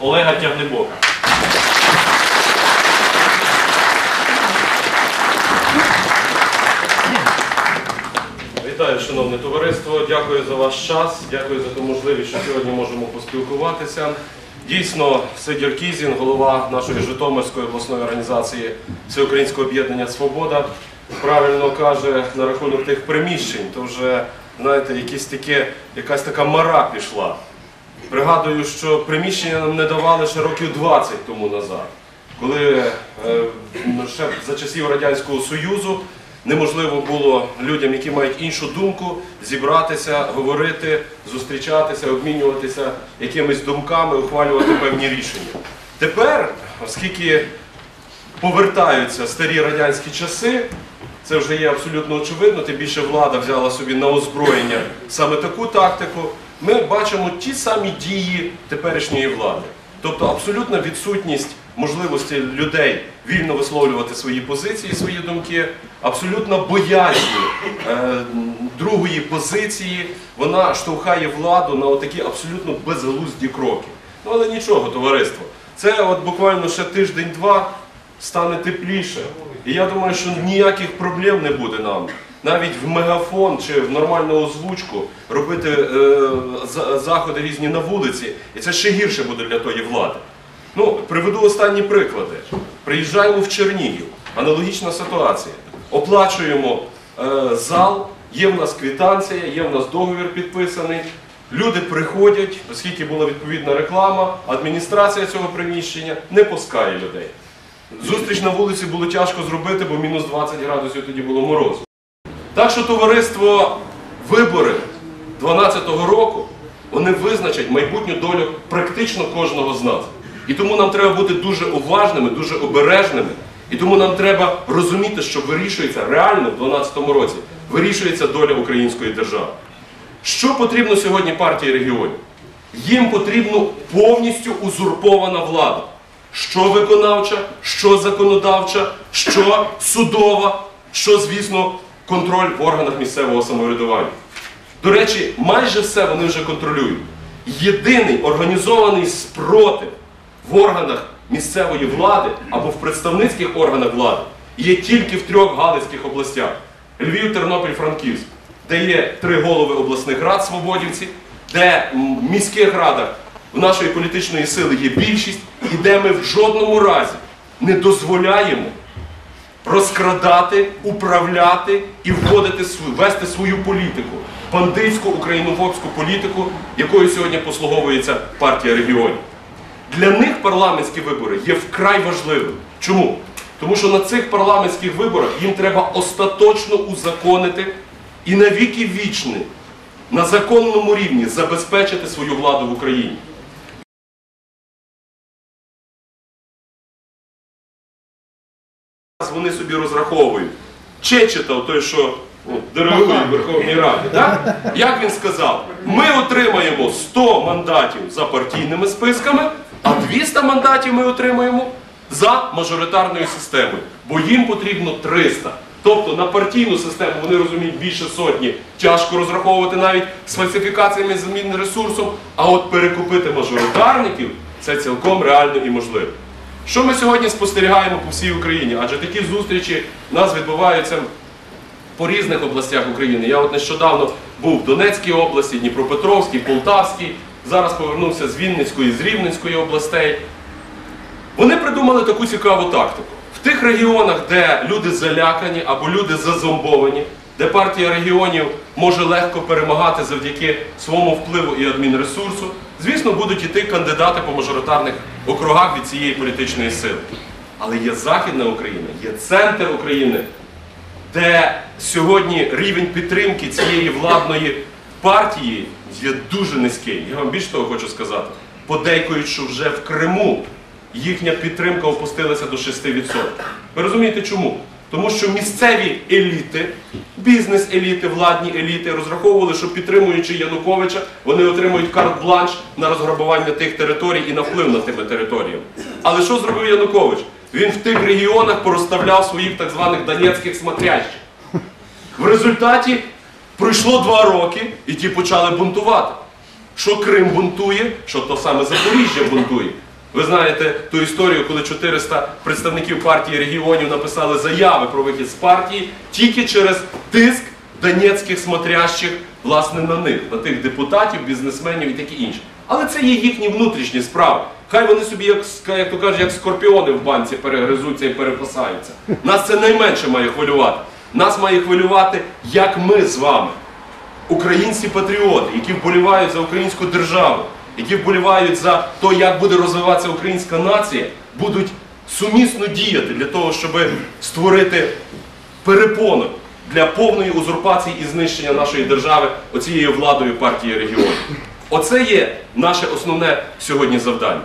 Олега Тягнебока. Вітаю, шановне товариство. Дякую за ваш час. Дякую за ту можливість, що сьогодні можемо поспілкуватися. Дійсно, Сидір Кізін, голова нашої Житомирської обласної організації Всеукраїнського об'єднання Свобода, правильно каже на рахунок тих приміщень. То вже, знаєте, якісь таке, якась така мара пішла. Пригадую, що приміщення нам не давали ще років 20 тому назад, коли е, ще за часів Радянського Союзу неможливо було людям, які мають іншу думку, зібратися, говорити, зустрічатися, обмінюватися якимись думками, ухвалювати певні рішення. Тепер, оскільки повертаються старі радянські часи, це вже є абсолютно очевидно, тим більше влада взяла собі на озброєння саме таку тактику. Ми бачимо ті самі дії теперішньої влади. Тобто абсолютна відсутність можливості людей вільно висловлювати свої позиції, свої думки, абсолютна боязнь е, другої позиції, вона штовхає владу на отакі абсолютно безглузді кроки. Ну але нічого, товариство. Це от буквально ще тиждень-два стане тепліше. І я думаю, що ніяких проблем не буде нам. Навіть в мегафон чи в нормальну озвучку робити е, заходи різні на вулиці, і це ще гірше буде для тої влади. Ну, приведу останні приклади. Приїжджаємо в Чернігів, аналогічна ситуація. Оплачуємо е, зал, є в нас квитанція, є в нас договір підписаний. Люди приходять, оскільки була відповідна реклама, адміністрація цього приміщення не пускає людей. Зустріч на вулиці було тяжко зробити, бо мінус 20 градусів тоді було морозу. Так що товариство вибори 2012 року вони визначать майбутню долю практично кожного з нас. І тому нам треба бути дуже уважними, дуже обережними. І тому нам треба розуміти, що вирішується реально в 2012 році, вирішується доля української держави. Що потрібно сьогодні партії регіонів? Їм потрібно повністю узурпована влада. Що виконавча, що законодавча, що судова, що, звісно, контроль в органах місцевого самоврядування. До речі, майже все вони вже контролюють. Єдиний організований спротив в органах місцевої влади або в представницьких органах влади є тільки в трьох галицьких областях: Львів, Тернопіль, Франківськ, де є три голови обласних рад свободівці, де в міських радах в нашої політичної сили є більшість, і де ми в жодному разі не дозволяємо розкрадати, управляти і вводити свою, вести свою політику, бандитську українофобську політику, якою сьогодні послуговується партія регіонів. Для них парламентські вибори є вкрай важливими. Чому? Тому що на цих парламентських виборах їм треба остаточно узаконити і навіки вічні на законному рівні забезпечити свою владу в Україні. Вони собі розраховують. Чечетов, той, що ну, в Верховній Раді, як він сказав, ми отримаємо 100 мандатів за партійними списками, а 200 мандатів ми отримаємо за мажоритарною системою, бо їм потрібно 300. Тобто на партійну систему вони розуміють більше сотні, тяжко розраховувати навіть з фальсифікаціями змін ресурсом, а от перекупити мажоритарників це цілком реально і можливо. Що ми сьогодні спостерігаємо по всій Україні? Адже такі зустрічі в нас відбуваються по різних областях України. Я от нещодавно був в Донецькій області, Дніпропетровській, Полтавській, зараз повернувся з Вінницької, з Рівненської областей. Вони придумали таку цікаву тактику. В тих регіонах, де люди залякані або люди зазомбовані, де партія регіонів може легко перемагати завдяки своєму впливу і адмінресурсу, звісно, будуть іти кандидати по мажоритарних округах від цієї політичної сили. Але є Західна Україна, є центр України, де сьогодні рівень підтримки цієї владної партії є дуже низький. Я вам більше того хочу сказати. Подейкують, що вже в Криму їхня підтримка опустилася до 6%. Ви розумієте чому? Тому що місцеві еліти, бізнес-еліти, владні еліти розраховували, що підтримуючи Януковича, вони отримують карт-бланш на розграбування тих територій і на вплив над тими територіями. Але що зробив Янукович? Він в тих регіонах порозставляв своїх так званих донецьких смотрящих. В результаті пройшло два роки, і ті почали бунтувати. Що Крим бунтує, що то саме Запоріжжя бунтує. Ви знаєте ту історію, коли 400 представників партії регіонів написали заяви про вихід з партії тільки через тиск донецьких смотрящих власне на них, на тих депутатів, бізнесменів і таке інше. Але це є їхні внутрішні справи. Хай вони собі, як, як то кажуть, як скорпіони в банці перегризуться і перепасаються. Нас це найменше має хвилювати. Нас має хвилювати, як ми з вами українські патріоти, які вболівають за українську державу, які вболівають за те, як буде розвиватися українська нація, будуть сумісно діяти для того, щоб створити перепону для повної узурпації і знищення нашої держави оцією владою партії регіонів. Оце є наше основне сьогодні завдання.